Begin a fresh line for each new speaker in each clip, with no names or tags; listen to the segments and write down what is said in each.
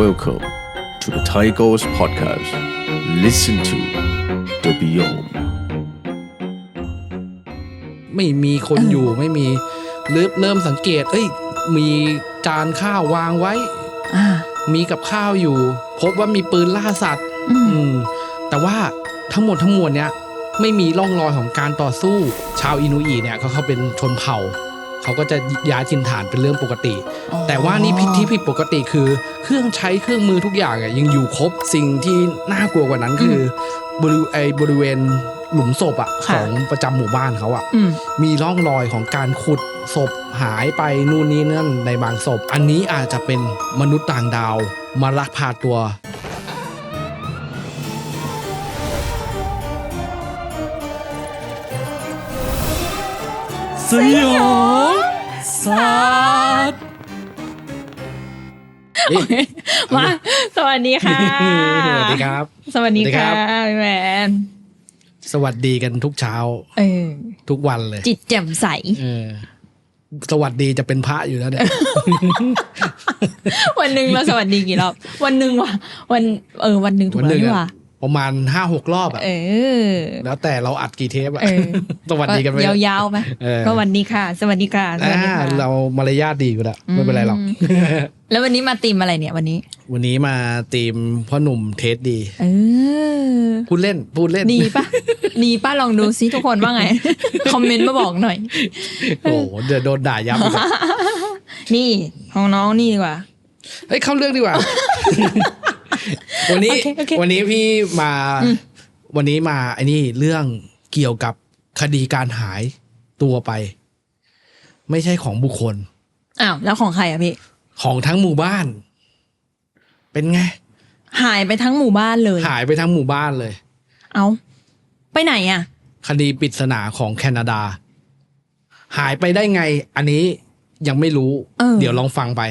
Welcome to the Tigers Podcast. Listen to the Beyond.
ไม่มีคนอยู่ไม่มีเริ่มเริ่มสังเกต เอ้ย มีจานข้าววางไว้
อ่า
มีกับข้าวอยู่ พบว่ามีปืนล่าสัตว์
อืม
อืม แต่ว่าทั้งหมดทั้งมวลเนี้ยไม่มีร่องรอยของการต่อสู้ ชาวอินูอีเนี่ยเขาเขาเป็นชนเผ่า เขาก็จะย้ายถิ่นฐานเป็นเรื่องปกติ
อ๋อ
แต่ว่านี่ผิดที่ผิดปกติคือ เครื่องใช้เครื่องมือทุกอย่างอะยังอยู่ครบสิ่งที่น่ากลัวกว่านั้นคือบริไอบริเวณหลุมศพอะของประจำหมู่บ้านเขาอะ
อืม
มีร่องรอยของการขุดศพหายไปนู่นนี่นั่นในบางศพ อันนี้อาจจะเป็นมนุษย์ต่างดาวมาลักพาตัว
สยอง ศาสตร์มาสวัสดีค่ะ
สวัสดีครับ
สวัสดี
สวัสดีครั
ค่ะ
บ
พี่แมน
สวัสดีกันทุกเช้า
เออ
ทุกวันเลย
จิตแจ่มใส
เออ สวัสดีจะเป็นพระอยู่แล้วเนี่ย
วันหนึ่งเราสวัสดีกี่รอบ วันหนึ่งว่ะ วัน เออ วันหนึ่งถูก
วันห
แล้ว
นึ่ง
นี่
อะ
ว่ะ
ประมาณห้าหกรอบอะ
เออ
แล้วแต่เราอัดกี่เทปอะ
เออ
สวัสดีกันไป
ยาวๆไหม
เออ
ก็วันนี้ค่ะ สวัสดีค่ะสวัสดี
อ่า
ค่ะ
เรามารยาทดีอยู่แล้วไม่เป็นไรหรอก
มแล้ววันนี้มาตีมอะไรเนี่ยวันนี้
วันนี้มาตีมพ่อหนุ่มเทสดี
เออ
พูดเล่นพูดเล่น
ดีปะดีปะลองดูซิทุกคนว่าไง คอมเมนต์มาบอกหน่อย
โอ้โหเดี๋ยวโดนด่ายับอีกอะ
นี่ของน้องนี่ดีกว่า
เฮ้ยเข้าเรื่องดีกว่า วันนี้
โอเคโอเค
วันนี้พี่มา วันนี้มาไอ้นี่เรื่องเกี่ยวกับคดีการหายตัวไป ไม่ใช่ของบุคคล
อ้าวแล้วของใครอะพี่
ของทั้งหมู่บ้าน เป็นไง
หายไปทั้งหมู่บ้านเลย
หายไปทั้งหมู่บ้านเลย
เอาไปไหนอะ
คดีปริศนาของแคนาดา หายไปได้ไง อันนี้ยังไม่รู้เดี๋ยวลองฟังไป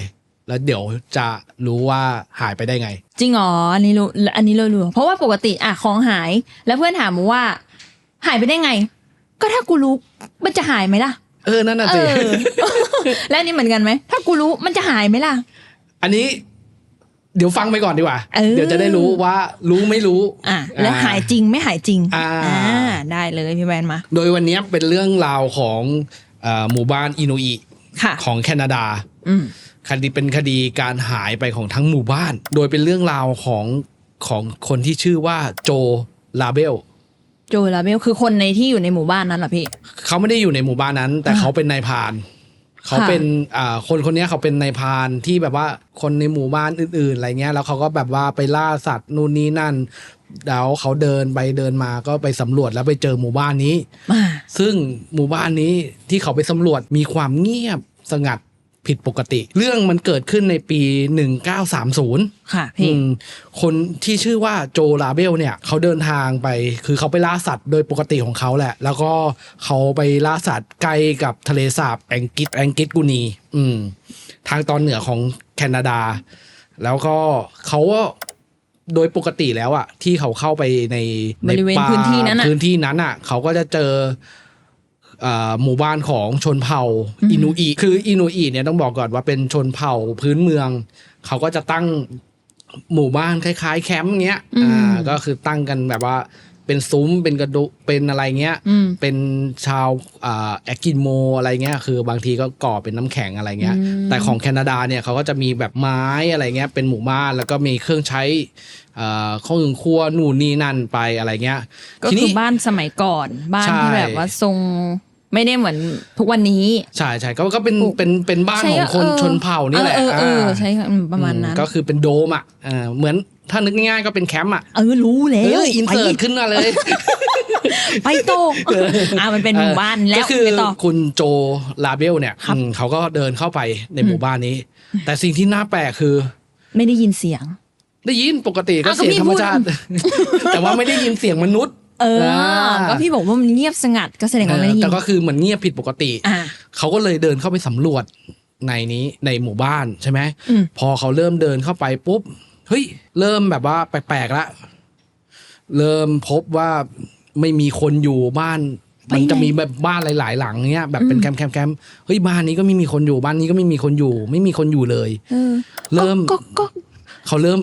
แล้วเดี๋ยวจะรู้ว่าหายไปได้ไง
จริงเหรออันนี้รู้อันนี้เรารู้เพราะว่าปกติอะของหาย แล้วเพื่อนถามมาว่า หายไปได้ไง ก็ถ้ากูรู้มันจะหายไหมล่ะ
เออนั่นน่ะ
เอ
สิ
อและอันนี่เหมือนกันไหมถ้ากูรู้มันจะหายไหมล่ะ
อันนี้ เดี๋ยวฟังไปก่อนดีกว่า
เออ
เดี๋ยวจะได้รู้ว่ารู้ไม่รู้
อะแล้วหายจริงไม่หายจริง
อ่า
ได้เลยพี่แวนมา
โดยวันนี้เป็นเรื่องราวของเอ่อหมู่บ้านอินูอิ
ค่ะ
ของแคนาดา
อืม
คดีเป็นคดีการหายไปของทั้งหมู่บ้าน โดยเป็นเรื่องราวของของคนที่ชื่อว่าโจลาเบล
โจลาเบลคือคนในที่อยู่ในหมู่บ้านนั้นเหรอพี่
เขาไม่ได้อยู่ในหมู่บ้านนั้น แต่
อ่า
เขาเป็นนายพรานเขาเป็นอ่าคนคนเนี้ยเขาเป็นนายพรานที่แบบว่าคนในหมู่บ้านอื่นๆอะไรเงี้ยแล้วเขาก็แบบว่าไปล่าสัตว์นู่นนี่นั่นแล้วเขาเดินไปเดินมาก็ไปสำรวจแล้วไปเจอหมู่บ้านนี้
มา
ซึ่งหมู่บ้านนี้ที่เขาไปสำรวจมีความเงียบสงัด ผิดปกติ เรื่องมันเกิดขึ้นในปี 1930
ค่ะ
อื
พี่
มคนที่ชื่อว่าโจลาเบลเนี่ยเขาเดินทางไป คือเขาไปล่าสัตว์โดยปกติของเขาแหละ แล้วก็เขาไปล่าสัตว์ใกล้กับทะเลสาบแองกิสแองกิสกูนีอืมทางตอนเหนือของแคนาดา แล้วก็เขาก็โดยปกติแล้วอะที่เขาเข้าไปในใน
บริเวณ
ป่า
พื้นที่นั้นอะ
พื้นที่นั้นอะเขาก็จะเจอเอ่อ หมู่บ้านของชนเผ่า
อืม
อินูอีคืออินูอีเนี่ยต้องบอกก่อนว่าเป็นชนเผ่าพื้นเมือง เขาก็จะตั้งหมู่บ้านคล้าย ๆ แคมป์เงี้ย
อืม
อ่าก็คือตั้งกันแบบว่าเป็นซุ้มเป็นกระดุเป็นอะไรเงี้ย
อืม
เป็นชาวอ่าแอกินโมอะไรเงี้ย คือบางทีก็ก่อเป็นน้ำแข็งอะไรเงี้ย
อืม
แต่ของแคนาดาเนี่ยเขาก็จะมีแบบไม้อะไรเงี้ย เป็นหมู่บ้านแล้วก็มีเครื่องใช้อ่าข้องครัวนู่นนี่นั่นไปอะไรเงี้ย
ก็
ที
คื
นี้
อบ้านสมัยก่อน บ้าน
ใช่
ที่แบบว่าทรง ไม่ได้เหมือนทุกวันนี้
ใช่ใช่ก็ก็เป็น
ปลูก
เป็นเป็นบ้าน
ใช่
ของคน
เออ
ชนเผ่านี่แหละ
เออเออเออ
อ่า
ใช่ค่ะอืมประมาณนั้น
อืก็คือเป็นโดมอะอ่าเหมือนถ้านึกง่ายๆก็เป็นแคมป์อะ
เออรู้แล้
เอ
ว
ออินเสิร์ตขึ้นมาเลย
ไปโตกอ่ามันเป็นหมู่บ้านแล้ว
ก็คือ
ไปต่อ
คุณโจลาเบลเนี่ย
ครับ
อืมเขาก็เดินเข้าไปในหมู่บ้านนี้ แต่สิ่งที่น่าแปลกคือ
ไม่ได้ยินเสียง
ได้ยินปกติก็
อ้าวก็
เสียง
พี่
ธรรม
พูด
ชาติแต่ว่าไม่ได้ยินเสียงมนุษย์
เออ
อ่า
ก็พี่บอกว่ามันเงียบสงัดก็แสดงว่าไม่ได้ยิน
แต่ก็คือเหมือนเงียบผิดปกติ
อ่า
เขาก็เลยเดินเข้าไปสำรวจในนี้ในหมู่บ้านใช่ไหม
อืม
พอเขาเริ่มเดินเข้าไปปุ๊บเฮ้ยเริ่มแบบว่าแปลกๆละเริ่มพบว่าไม่มีคนอยู่บ้าน มันจะ
ไปไหน
มีแบบบ้านหลาย ๆ หลังเนี้ยแบบเป็น
อืม
แคมป์แคมป์แคมป์เฮ้ยบ้านนี้ก็ไม่มีคนอยู่บ้านนี้ก็ไม่มีคนอยู่ ไม่มีคนอยู่เลย
เออ
เริ่ม
ก็ก็
เขาเริ่ม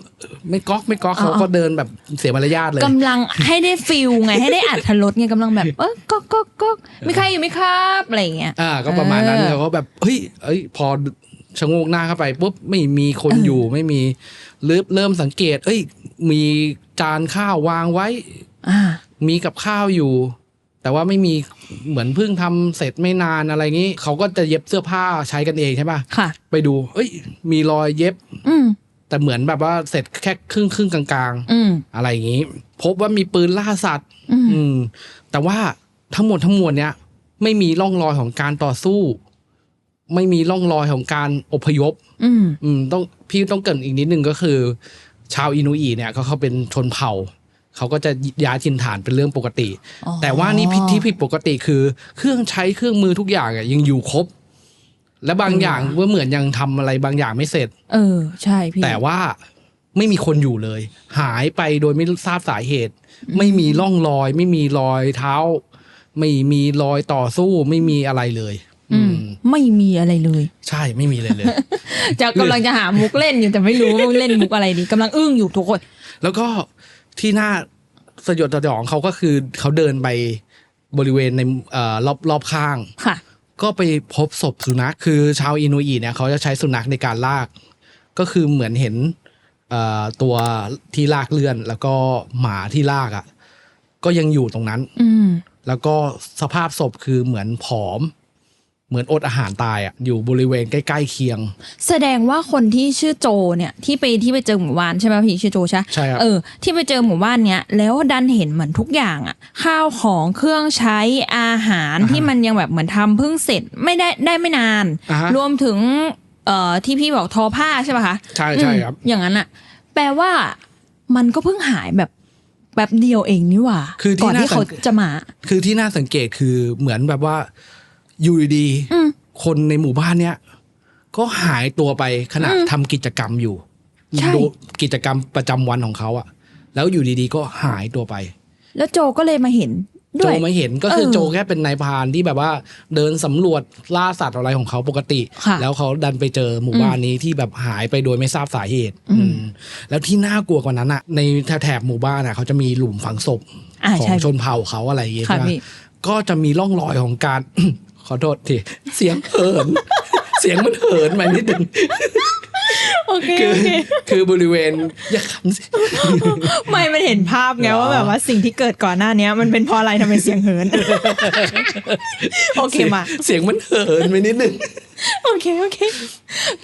ไม่ก๊อกไม่ก๊อก
อ๋อ
เขาก็เดินแบบเสียมารยาทเลย
กำลังให้ได้ฟิลไง ให้ได้อัดทรสไงกำลังแบบเออก็ก็ก็มีใครอยู่ไหมครับอะไรอย่างเงี้ย
อ่าก็ประมาณนั้น
เออ
เขาก็แบบเฮ้ยเอ้ยพอชะโงกหน้าเข้าไปปุ๊บไม่มีคน
เออ
อ
อ
ยู่ไม่มีเริ่มเริ่มสังเกต เอ้ย มีจานข้าววางไว้
อ่า
มีกับข้าวอยู่ แต่ว่าไม่มีเหมือนเพิ่งทำเสร็จไม่นานอะไรงี้เขาก็จะเย็บเสื้อผ้าใช้กันเองใช่ป่ะ
ค่ะ
ไปดู เอ้ย มีรอยเย็บ
อืม
แต่เหมือนแบบว่าเสร็จแค่ครึ่งครึ่งๆกลาง
อืม
ๆอะไรอย่างงี้ พบว่ามีปืนล่าสัตว์
อืม
อืม แต่ว่าทั้งหมดทั้งมวลเนี้ยไม่มีร่องรอยของการต่อสู้ ไม่มีร่องรอยของการอพยพ
อืม
อืมต้องพี่ต้องเกรินอีกนิดนึงก็คือ ชาวอินูอีเนี่ยเขาเขาเป็นชนเผ่าเขาก็จะย้ายถิ่นฐานเป็นเรื่องปกติ
อ๋อ
แต่ว่านี่ผิดที่ผิดปกติคือ เครื่องใช้เครื่องมือทุกอย่างอะยังอยู่ครบ และบางอย่างว่าเหมือนยังทำอะไรบางอย่างไม่เสร็จ
เออ ใช่พี่
แต่ว่าไม่มีคนอยู่เลย หายไปโดยไม่ทราบสาเหตุ ไม่มีร่องรอย ไม่มีรอยเท้า ไม่มีรอยต่อสู้ไม่มีอะไรเลย
อืม ไม่มีอะไรเลย
ใช่ไม่มีเลยเลย
จะกำลังจะหามุกเล่นอยู่แต่ไม่รู้ว่าเล่นมุกอะไรดีกำลังอึ้งอยู่ทุกคน
แล้วก็ที่น่าสยดสยองเขาก็คือเขาเดินไปบริเวณในเอ่อรอบรอบข้าง
ค่ะ
ก็ไปพบศพสุนัขคือชาวอินูอีเนี่ยเขาจะใช้สุนัขในการลาก ก็คือเหมือนเห็นเอ่อตัวที่ลากเลื่อน แล้วก็หมาที่ลากอะ่ะ ก็ยังอยู่ตรงนั้น
อืม
แล้วก็สภาพศพคือเหมือนผอม เหมือนอดอาหารตายอะ่ะอยู่บริเวณใกล้ ๆ เคียง
แสดงว่าคนที่ชื่อโจเนี่ยที่ไปที่ไปเจอหมู่บ้านใช่ไหมพี่ชื่อโจใช่
ใช่ครับ
เออที่ไปเจอหมู่บ้านเนี้ยแล้วดันเห็นเหมือนทุกอย่างอะข้าวของเครื่องใช้อาหาร
อ่าฮะ
ที่มันยังแบบเหมือนทำเพิ่งเสร็จไม่ได้ได้ไม่นาน
อ่าฮะ
รวมถึงเอ่อที่พี่บอกทอผ้าใช่ป่ะคะ
ใช่ใช่ครับ
อืมอย่างนั้นอะแปลว่ามันก็เพิ่งหายแบบแป๊บเดียวเองนี่หว่า
คือที่
ก่อนที่
น่าสั
เขา
งเกต
จะมา
คือที่น่าสังเกตคือเหมือนแบบว่า อยู่ดีๆ
อืม
คนในหมู่บ้านเนี้ยก็หายตัวไปขณะ
อืม
ทำกิจกรรมอยู่
ใช่
ดูกิจกรรมประจำวันของเขาอะแล้วอยู่ดีๆ ก็หายตัวไป
แล้วโจก็เลยมาเห็น
โจ
ด้วย
ไม่เห็นก็คือ
เออ
โจแค่เป็นนายพรานที่แบบว่า เดินสำรวจล่าสัตว์อะไรของเขาปกติ
ค่ะ
แล้วเขาดันไปเจอหมู่บ้านนี้ที่แบบหายไปโดยไม่ทราบสาเหตุ
อืม
อืมแล้วที่น่ากลัวกว่านั้นอะในแถบๆหมู่บ้านอะเขาจะมีหลุมฝังศพ
อ่า
ของ
ใช่
ชนเผ่าเขาอะไรอย่างเงี้ย
ค่ะ
ใช่ไหม
พี่
ก็จะมีร่องรอยของการข อโทษที เสียงเหิน เสียงมันเหินมานิดนึง
โอเค
คือ
โอเค
คือบริเวณอย่าขำสิ
ไม่มันเห็นภาพไง
เหรอ
ว่าแบบว่าสิ่งที่เกิดก่อนหน้าเนี้ยมันเป็นเพราะอะไรทำไมเสียงเหิน โอเค
สียง
มา
เสียงมันเหินไปนิดนึง
โอเคโอเค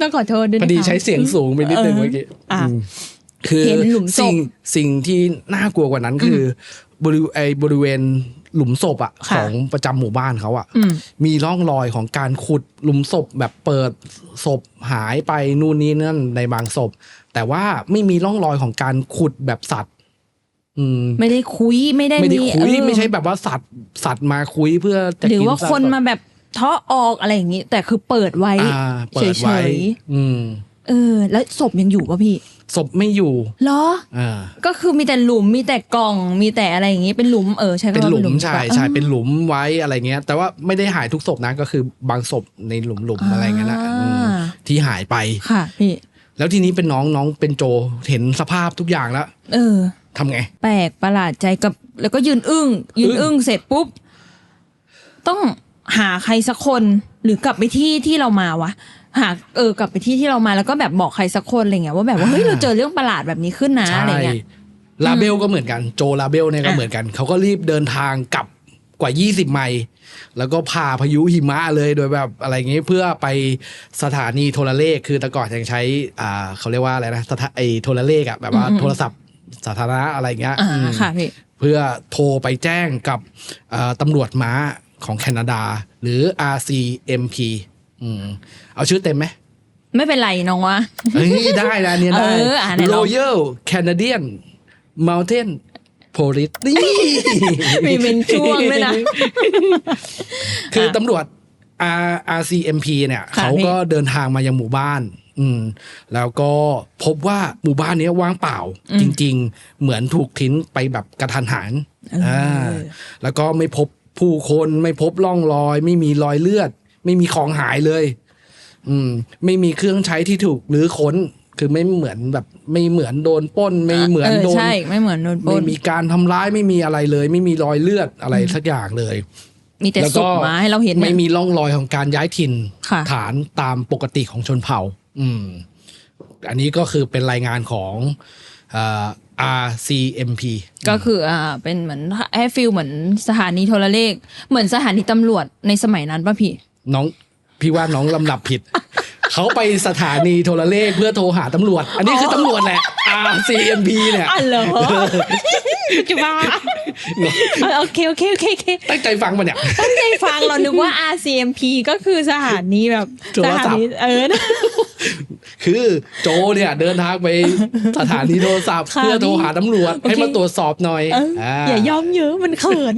ต้องขอโทษด้วย
พ
นะ
อดี
คะ
ใช้เสียงสูงไปนิดนึงเมื่อกี้
อะ
อืมคือ
เห็นหลุมศพ
สิ่งสิ่งที่น่ากลัวกว่านั้นคืออบริไอบริเวณ หลุมศพอะ
ค่ะ
ของประจำหมู่บ้านเขาอะ
อืม
มีร่องรอยของการขุดหลุมศพแบบเปิดศพหายไปนู่นนี่นั่นในบางศพ แต่ว่าไม่มีร่องรอยของการขุดแบบสัตว์อืม
ไม่ได้คุยไม่ได้
ไม่ได้คุย
เออ
ไม่ใช่แบบว่าสัตว์สัตว์มาคุยเพื่อจะ
หรือ
กิน
ว่า
สัต
คนมาแบบเทาะออกอะไรอย่างนี้แต่คือเปิดไว้
อ่าเปิดไว้
เฉย
อืม
ๆเออ แล้วศพยังอยู่ป่ะพี่
ศพไม่อยู่
เหรอ
อ่า
ก็คือมีแต่หลุมมีแต่กล่องมีแต่อะไรอย่างนี้เป็นหลุมเออใช่
เป็น
คำว่า
หลุมใช่
ดีกว่า
ใช่เป็นหลุมไว้อะไรเงี้ย แต่ว่าไม่ได้หายทุกศพนะก็คือบางศพในหลุมหลุมๆอะไรเงี้ยนะอืมที่หายไป
ค่ะพี่
แล้วทีนี้เป็นน้องน้องเป็นโจเห็นสภาพทุกอย่างแล้ว
เออ
ทำไง
แปลกประหลาดใจกับ แล้วก็ยืนอึ้ง ยืน
อึ้ง
อึ้งเสร็จปุ๊บ ต้องหาใครสักคนหรือกลับไปที่ที่เรามาวะ หาเออกลับไปที่ที่เรามาแล้วก็แบบบอกใครสักคนอะไรเงี้ยว่าแบบว่าเฮ้ยเราเจอเรื่องประหลาดแบบนี้ขึ้นนะอะไร
ใช่
เงี้ย
ลาเบลก็เหมือนกันโจลาเบลเนี่ยก็
อะ
เหมือนกัน เขาก็รีบเดินทางกลับกว่า 20 ไมล์แล้วก็พาพายุหิมะเลยโดยแบบอะไรเงี้ยเพื่อไปสถานีโทรเลขคือแต่ก่อนยังใช้อ่าเขาเรียกว่าอะไรนะสถาไอโทรเลขอะแบบว่า
อืมอืม
โทรศัพท์สาธารณะอะไรเงี้ย
อ่า
อืม
ค่ะพี่
เพื่อโทรไปแจ้งกับเอ่อตำรวจม้าของแคนาดา หรือ RCMP อืมเอาชื่อเต็มไหม
ไม่เป็นไรน้องวะ
เฮ้ยได้นะอันเนี่ยได้
เอออะไหนลอง
Royal Canadian Mountain Police นี่
มีเป็นช่วงด้วยนะ
คือตำรวจ R RCMP เนี่ย
ค่ะ
เขาก็เดินทางมายังหมู่บ้าน อืม แล้วก็พบว่าหมู่บ้านเนี้ยว่างเปล่า จริง ๆ เหมือนถูกทิ้งไปแบบกระทันหัน
เอออ่า
แล้วก็ไม่พบผู้คนไม่พบร่องรอย ไม่มีรอยเลือด ไม่มีของหายเลย อืม ไม่มีเครื่องใช้ที่ถูกหรือค้น คือไม่เหมือนแบบ ไม่เหมือนโดนปล้น ไม่เหมือน
เออ
โดน
ใช่ไม่เหมือนโดนปล้
ไม่
น
มีการทำร้ายไม่มีอะไรเลย ไม่มีรอยเลือดอะไรสักอย่างเลย
มีแต่
แล้ว
ศ
ก็
พมาให้เราเห็น
ไม่
เนี่ย
มีร่องรอยของการย้ายถิ่น
ค่ะ
ฐานตามปกติของชนเผ่า อืม อันนี้ก็คือเป็นรายงานของเอ่อ RCMP
ก็คืออ่าเป็นเหมือนให้ฟิลเหมือนสถานีโทรเลข เหมือนสถานีตำรวจในสมัยนั้นป่ะพี่
น้องพี่ว่าน้องลำดับผิด เขาไปสถานีโทรเลขเพื่อโทรหาตำรวจ อันนี้คือตำรวจแหละ RCMP เนี่ย
อ๋อเหรอจะบ้าโอเคโอเคโอเคโอเค
ตั้งใจฟังมาเนี่ย
ตั้งใจฟังเรานึกว่า RCMP ก็คือสถานีแบบ
โทรศัพท์
สถานีเออนะ
คือโจเนี่ยเดินทางไปสถานีโทรศัพท์
ค่ะ
เพื่อโทรหาตำรวจ
โอเค
ให้มาตรวจสอบหน่อย
เอออย่าย่อมเยอะมันเขิน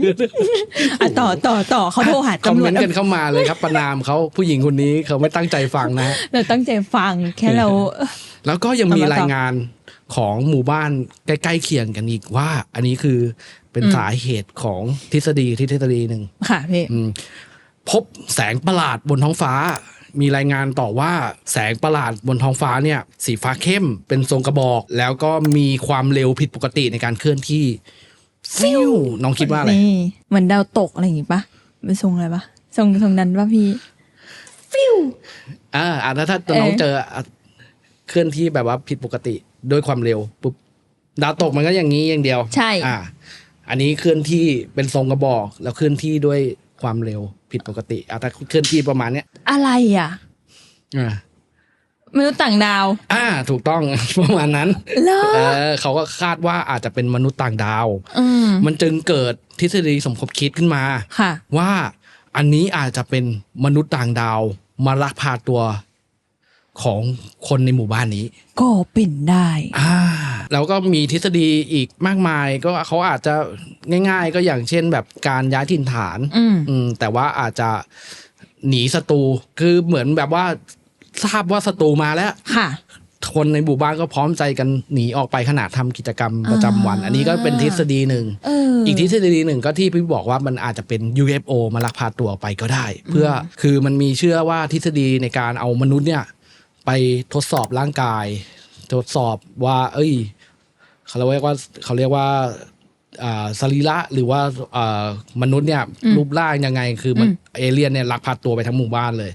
อะต่อต่อต่อเขาโทรหา
คอม
ตำร
เม
วจ
นต์กันเข้ามาเลยครับประนามเขาผู้หญิงคนนี้เขาไม่ตั้งใจฟังนะ
เราตั้งใจฟังแค่เรา
แล้วก็ยังมี
เอามาต่อ
รายงานของหมู่บ้านใกล้ๆเคียงกันอีกว่า อันนี้คือเป็นสาเหตุของทฤษฎีที่ทฤษฎีหนึ่ง
ค่ะพี่
อืมพบแสงประหลาดบนท้องฟ้า มีรายงานต่อว่าแสงประหลาดบนท้องฟ้าเนี่ยสีฟ้าเข้มเป็นทรงกระบอก แล้วก็มีความเร็วผิดปกติในการเคลื่อนที่ฟิวน้องคิดว่าอะไร
นี่เหมือนดาวตกอะไรอย่างงี้ปะเป็นทรงอะไรปะทรงทรงนั้นปะพี่
อ่าอ่าถ้าถ้า
เออ
น้องเจออะเคลื่อนที่แบบว่าผิดปกติด้วยความเร็วปุ๊บดาวตกมันก็อย่างนี้อย่างเดียว
ใช่
อ่า อันนี้เคลื่อนที่เป็นทรงกระบอก แล้วเคลื่อนที่ด้วยความเร็ว ผิดปกติอะถ้าเคลื่อนที่ประมาณเนี้ย
อะไรอะ
อ่า
มนุษย์ต่างดาว
อ่า ถูกต้อง ประมาณนั้น
เหรอ
เออเขาก็คาดว่าอาจจะเป็นมนุษย์ต่างดาว
อืม
มันจึงเกิดทฤษฎีสมคบคิดขึ้นมา
ค่ะ
ว่าอันนี้อาจจะเป็นมนุษย์ต่างดาว มาลักพาตัวของคนในหมู่บ้านนี้
ก็เป็นได้
อ่า แล้วก็มีทฤษฎีอีกมากมาย ก็เขาอาจจะง่าย ๆ ก็อย่างเช่นแบบการย้ายถิ่นฐาน
อืม
อืมแต่ว่าอาจจะหนีศัตรูคือเหมือนแบบว่าทราบว่าศัตรูมาแล้ว
ค่ะ
คนในหมู่บ้านก็พร้อมใจกันหนีออกไปขณะทำกิจกรรมประจำวัน
อ่า
อันนี้ก็เป็นทฤษฎีหนึ่ง
เออ
อีกทฤษฎีหนึ่งก็ที่พี่บอกว่ามันอาจจะเป็น UFO มาลักพาตัวไปก็ได้ เพื่อคือมันมีเชื่อว่าทฤษฎีในการเอามนุษย์เนี่ย ไปทดสอบร่างกาย ทดสอบว่า เอ้ย เขาเรียกว่าเขาเรียกว่าอ่าสรีระหรือว่าอ่ามนุษย์เนี่ยรูปร่างยังไง คือมันเอเลี่ยนเนี่ยลักพาตัวไปทั้งหมู่บ้านเลย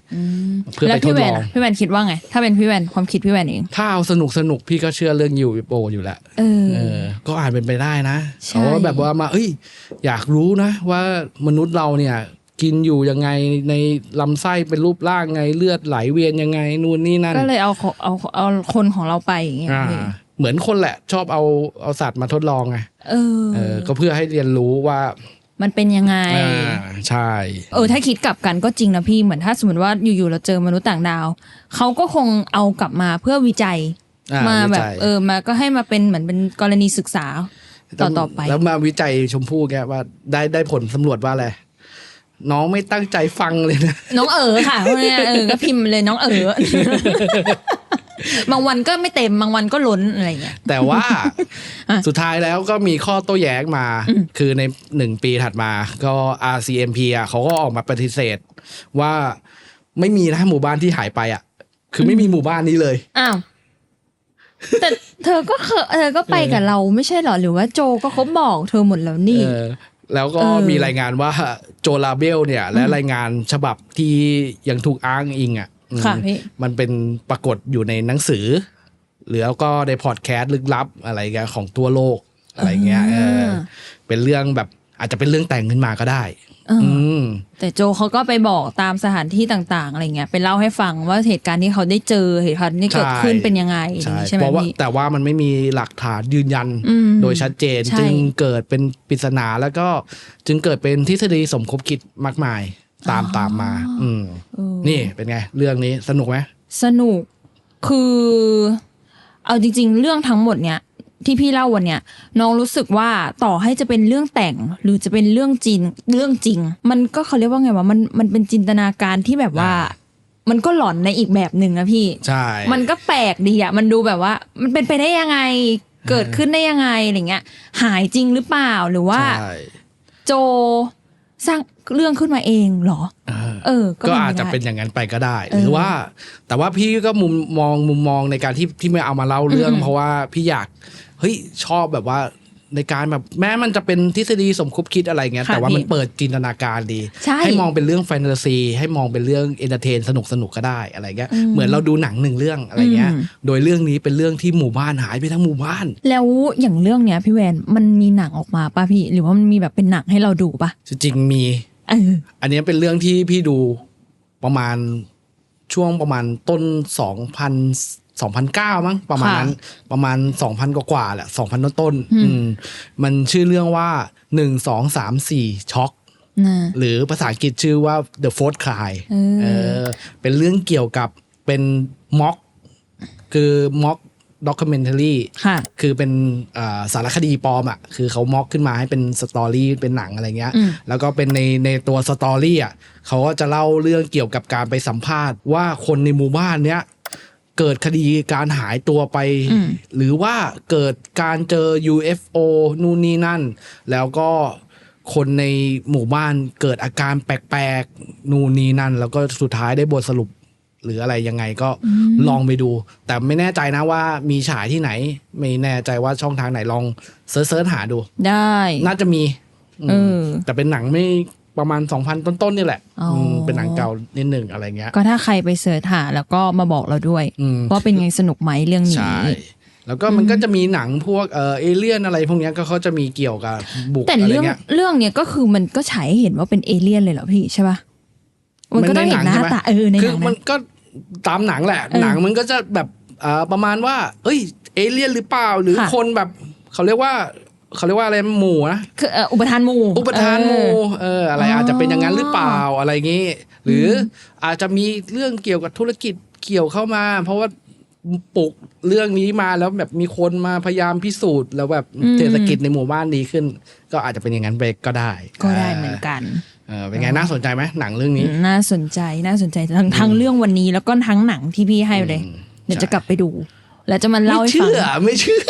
เพื่อ
แล้
ไป
ว
ท
พี่
ด
แว
ล
น
อง
อะพี่แวนคิดว่าไง ถ้าเป็นพี่แวนความคิดพี่แวนเอง
ถ้าเอาสนุกสนุกพี่ก็เชื่อเรื่อง UFO อยู่แล้ว
เออ
เออก็อาจเป็นไปได้นะ
ใช่
เขาก็แบบว่ามาเอ้ย อยากรู้นะ ว่ามนุษย์เราเนี่ยกินอยู่ยังไงในลำไส้เป็นรูปร่างไงเลือดไหลเวียนยังไงนู่นนี่นั่น
ก็เลยเอาขอเอาเอาคนของเราไปอย่างเงี้ย
อ่า
พี่
เหมือนคนแหละ ชอบเอาเอาสัตว์มาทดลองไง
เออ
เออ ก็เพื่อให้เรียนรู้ว่า
มันเป็นยังไง
อ่าใช่
เออถ้าคิดกลับกันก็จริงนะพี่เหมือนถ้าสมมติว่าอยู่ๆเราเจอมนุษย์ต่างดาวเขาก็คงเอากลับมาเพื่อวิจัย
อ่
มาแบบ
วิจัย
เออมาก็ให้มาเป็นเหมือนเป็นกรณีศึกษาต่อต่อไป
แล้วมาวิจัยชมพู่แกว่าได้ได้ผลสำรวจว่าอะไร น้องไม่ตั้งใจฟังเลยนะ
น้องเอ๋อค่ะเพราะเนี่ยเออก็พิมพ์เลยน้องเอ๋อ บางวันก็ไม่เต็มบางวันก็ล้นอะไรอย่างเงี้ย
แต่ว่า
อะ
สุดท้ายแล้วก็มีข้อโต้แย้งมา คือในหนึ่งปีถัดมา ก็ RCMP อะเขาก็ออกมาปฏิเสธ ว่าไม่มีนะหมู่บ้านที่หายไปอะ คือไม่มีหมู่บ้านนี้เลย
อ้าวแต่เธอก็เคยเธอก็ไปกับเราไม่ใช่เหรอหรือว่าโจก็เขาบอกเธอหมดแล้วนี่
เออแล้วก็
เออ
มีรายงานว่าโจลาเบลเนี่ย และรายงานฉบับที่ยังถูกอ้างอิงอะอื ม
ค่ะพี่
มันเป็นปรากฏอยู่ในหนังสือ หรือแล้วก็ในพอดแคสต์ลึกลับอะไรเงี้ยของทั่วโลกอะไรเงี้ยเออเป็นเรื่องแบบอาจจะเป็นเรื่องแต่งขึ้นมาก็ได้
เอออ
อืม
แต่โจเขาก็ไปบอกตามสถานที่ต่าง ๆ อะไรเงี้ยไปเล่าให้ฟังว่าเหตุการณ์ที่เขาได้เจอเหตุการณ์ที่เกิดขึ้น
ใช่
เป็นยังไงอะไรอ
ใช่
ย่างงี้ใช่ไหม
เพราะว่า
พี่
แต่ว่ามันไม่มีหลักฐานยืนยัน
อืม
โดยชัดเจน
ใช่
จึงเกิดเป็นปริศนาแล้วก็จึงเกิดเป็นทฤษฎีสมคบคิดมากมาย ตามตามมา อืม
เออ
นี่เป็นไง เรื่องนี้สนุกไหม
สนุกคือ เอาจริง ๆ เรื่องทั้งหมดเนี่ย ที่พี่เล่าวันเนี้ยน้องรู้สึกว่าต่อให้จะเป็นเรื่องแต่ง หรือจะเป็นเรื่องจริง เรื่องจริง มันก็เขาเรียกว่าไงวะมันมันเป็นจินตนาการที่แบบว่า มันก็หลอนในอีกแบบหนึ่งนะพี่
ใช่
มันก็แปลกดีอะมันดูแบบว่า มันเป็นไปได้ยังไง เกิดขึ้นได้ยังไงอะไรเงี้ย หายจริงหรือเปล่าหรือว่า
ใช่
โจ สร้างเรื่องขึ้นมาเองเหรอ
เออ
เออ
ก็
ก็
อาจจะ
ได้
เป็นอย่างนั้นไปก็ได้
เออ
หรือว่า แต่ว่าพี่ก็มุมมองมุมมองในการที่ที่ไม่เอามาเล่าเรื่อง
อืม
เพราะว่าพี่อยากเฮ้ยชอบแบบว่า ในการแบบแม้มันจะเป็นทฤษฎีสมคบคิดอะไรเงี้ย
ค่ะ
แต่ว่ามัน
พี่
เปิดจินตนาการดี
ใช่
ให้มองเป็นเรื่องแฟนตาซี ให้มองเป็นเรื่องเอนเตอร์เทนสนุกสนุกก็ได้อะไรเงี้ย
อืม
เหมือนเราดูหนังหนึ่งเรื่องอะไรเงี้ย
อืม
โดยเรื่องนี้เป็นเรื่องที่หมู่บ้านหายไปทั้งหมู่บ้าน
แล้วอย่างเรื่องเนี้ยพี่แวนมันมีหนังออกมาป่ะพี่ หรือว่ามันมีแบบเป็นหนังให้เราดูป่ะ
จริงๆมี
เออ
อันนี้เป็นเรื่องที่พี่ดูประมาณช่วงประมาณต้นสองพัน สองพันเก้ามั้งประมาณนั้นประมาณสองพันกว่าๆแหละสองพันต้นๆ
อืม
อืมมันชื่อเรื่องว่าหนึ่งสองสามสี่ช็อก
นะ
หรือภาษาอังกฤษชื่อว่า The Fourth Cry
เออ
เออเป็นเรื่องเกี่ยวกับเป็นม็อกคือม็อกด็อก m เมน a r y
ค่ะ
คือเป็นอ่าสารคดีปลอมอะ คือเขาม็อกขึ้นมาให้เป็นสตอรี่ เป็นหนังอะไรเงี้ย
อืม
แล้วก็เป็นในในตัวสตอรี่อะเขาก็จะเล่าเรื่องเกี่ยวกับการไปสัมภาษณ์ว่าคนในหมู่บ้านเนี้ย เกิดคดีการหายตัวไป
อืม
หรือว่าเกิดการเจอ UFO นู่นนี่นั่น แล้วก็คนในหมู่บ้านเกิดอาการแปลกๆ นู่นนี่นั่น แล้วก็สุดท้ายได้บทสรุปหรืออะไรยังไงก็ลองไปดู แต่ไม่แน่ใจนะว่ามีฉายที่ไหน ไม่แน่ใจว่าช่องทางไหนลองเซิร์ชๆหาดู
ได้
น่าจะมีอืม
เออ
แต่เป็นหนังไม่ ประมาณ 2,000 ต้นๆนี่แหละ
อ๋ออื
มเป็นหนังเก่านิดหนึ่งอะไรเงี้ย
ก็ถ้าใครไปเสิร์ชหาแล้วก็มาบอกเราด้วย
อืม
ว่าเป็นไงสนุกไหมเรื่องนี้
ใช่แล้วก็มันก็จะมีหนังพวกเออเอเลี่ยนอะไรพวกเนี้ยก็เขาจะมีเกี่ยวกับบุก
แต่
อะไร
เรื่อง
เงี้ย
เรื่องเนี้ยก็คือมันก็ฉายให้เห็นว่าเป็นเอเลี่ยนเลยเหรอพี่ใช่ปะมันก็ต้องเห็นหน้า
ใช่ไหม
ตาเออในห
คื
นั
องมั
นะ
นก็ตามหนังแหละ
เออ
หนังมันก็จะแบบอ่าประมาณว่า เอ้ย เอเลี่ยนหรือเปล่าหรือ
ค่ะ
คนแบบเขาเรียกว่า เขาเรียกว่าอะไรหมู่นะ
คือเอ่ออุปทานหมู่
อุปทานหมู่เอออะไร
อ๋ออ
อาจจะเป็นอย่างนั้นหรือเปล่าอะไรงี้ หรือออาจจะมีเรื่องเกี่ยวกับธุรกิจเกี่ยวเข้ามา เพราะว่าปลุกเรื่องนี้มาแล้วแบบมีคนมาพยายามพิสูจน์ แล้วแบบ
อืม
เศรษฐกิจในหมู่บ้านดีขึ้น ก็อาจจะเป็นอย่างนั้นไปก็ได้
ก็ได้เหมือนกัน
เออเป็นไงน่าสนใจไหมหนังเรื่องนี้
น่าสนใจน่าสนใจทั้งทั้งเรื่องวันนี้แล้วก็ทั้งหนังที่พี่ให้เลย
อืม
เดี๋ยวจะ
ใช่
กลับไปดู แล้วจะมาเล่า
ไม่
ให้ฟัง
เชื่อ ไม่เชื่อ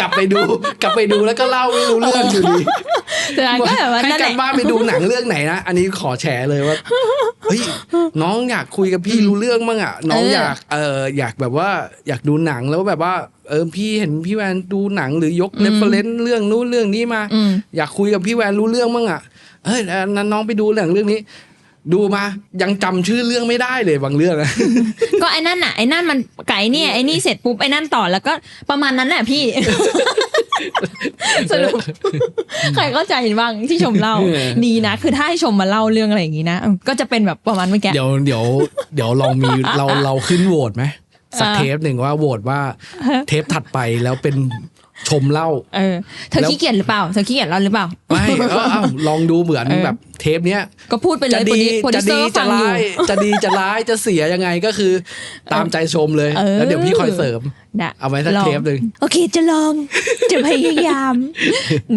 กลับไปดู กลับไปดูแล้วก็เล่าไม่รู้เรื่องอยู่ดี
แต่ก็แบบว่า
ให้
นั่น
ก
แห
ลับ
ละ
บ้านไปดูหนังเรื่องไหนนะ อันนี้ขอแชร์เลยว่าเฮ้ยน้องอยากคุยกับพี่รู้เรื่องบ้างอะ น้อง
เออ
อ
อ
ยากเอออยากแบบว่าอยากดูหนังแล้วแบบว่าเออพี่เห็นพี่แวนดูหนังหรือยกเรฟเฟรนซ์เรื่องนู้นเรื่องนี้มา
อืม
อยากคุยกับพี่แวนรู้เรื่องบ้างอะเฮ้ยนั้นน้องไปดูเรื่องเรื่องนี้ ดูมา ยังจำชื่อเรื่องไม่ได้เลยบางเรื่องอะ
ก็ไอ้นั่นน่ะไอ้นั่นมันไก่เนี่ยไอ้นี่เสร็จปุ๊บไอ้นั่นต่อแล้วก็ประมาณนั้นแหละพี่สรุปใครเข้าใจบ้างที่ชมเล่า
เออ
ดีนะ คือถ้าให้ชมมาเล่าเรื่องอะไรอย่างนี้นะเออก็จะเป็นแบบประมาณเมื่อกี้
เดี๋ยวเดี๋ยวเดี๋ยวลองมีเราเราขึ้นโหวตไหมสัก
อ่า
เทปหนึ่งว่าโหวตว่าเทปถัดไปแล้วเป็น ชมเล่า
เออเธอ
แล้ว
ขี้เกียจหรือเปล่าเธอขี้เกียจเล่าหรือเปล่า
ไม่เออเอาลองดูเหมือน
เออ
แบบเทปเนี้ย
ก็พูดไปเล
จะ
ย
ดี
โปรดิ
จะ
วเซอ
ดี
ร์
จะ
ฟังอยู่
ร้ายจะดีจะร้ายจะเสียยังไงก็คือ ตามใจชมเลย
เออ
แล้วเดี๋ยวพี่คอยเสริม
ได้
เอาไว้สัก
ลง
เทปหนึ่ง
โอเคจะลองจะพยายาม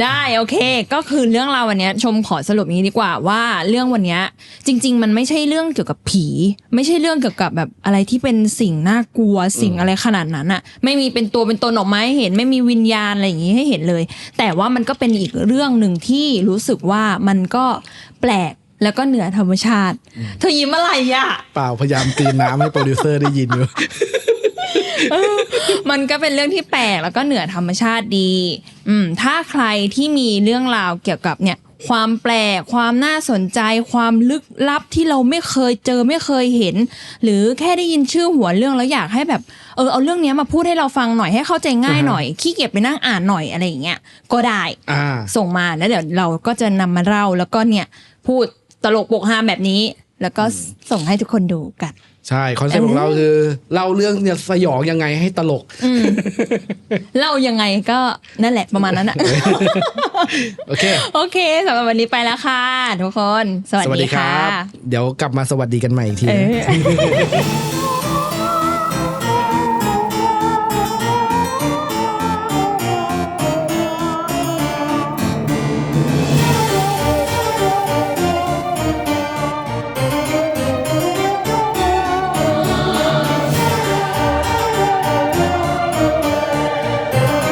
ได้โอเค ก็คือเรื่องราววันเนี้ยชมขอสรุปอย่างนี้ดีกว่าว่าเรื่องวันเนี้ยจริง ๆ มันไม่ใช่เรื่องเกี่ยวกับผี ไม่ใช่เรื่องเกี่ยวกับแบบอะไรที่เป็นสิ่งน่ากลัวสิ่งอะไรขนาดนั้นอะไม่มีเป็นตัวเป็นตนออกมาให้เห็นไม่มีวิญญาณอะไรอย่างนี้ให้เห็นเลย แต่ว่ามันก็เป็นอีกเรื่องหนึ่งที่รู้สึกว่ามันก็แปลกแล้วก็เหนือธรรมชาติ เธอยิ้มอะไรอะ
เปล่าพยายามตีน้ำให้โปรดิวเซอร์ได้ยินอยู่
มันก็เป็นเรื่องที่แปลกแล้วก็เหนือธรรมชาติดี อืม ถ้าใครที่มีเรื่องราวเกี่ยวกับเนี่ยความแปลก ความน่าสนใจ ความลึกลับที่เราไม่เคยเจอไม่เคยเห็น หรือแค่ได้ยินชื่อหัวเรื่องแล้วอยากให้แบบเออเอาเรื่องเนี้ยมาพูดให้เราฟังหน่อยให้เข้าใจง่ายหน่อยขี้เกียจไปนั่งอ่านหน่อยอะไรอย่างเงี้ยก็ได้
อ่า
ส่งมาแล้วเดี๋ยวเราก็จะนำมาเล่าแล้วก็เนี่ยพูดตลกปกฮาแบบนี้ แล้วก็ส่งให้ทุกคนดูกัน
ใช่คอนเซ็ปต์ของเราคือเล่าเรื่องเนี่ยสยองยังไงให้ตลก
อืมเล่ายังไงก็นั่นแหละประมาณนั้นอะ
โอเค
โอเคสำหรับวันนี้ไปแล้วค่ะทุกคน สวัสดีค่ะ
เดี๋ยวกลับมาสวัสดีกันใหม่อีกที
เอ
นะ
อ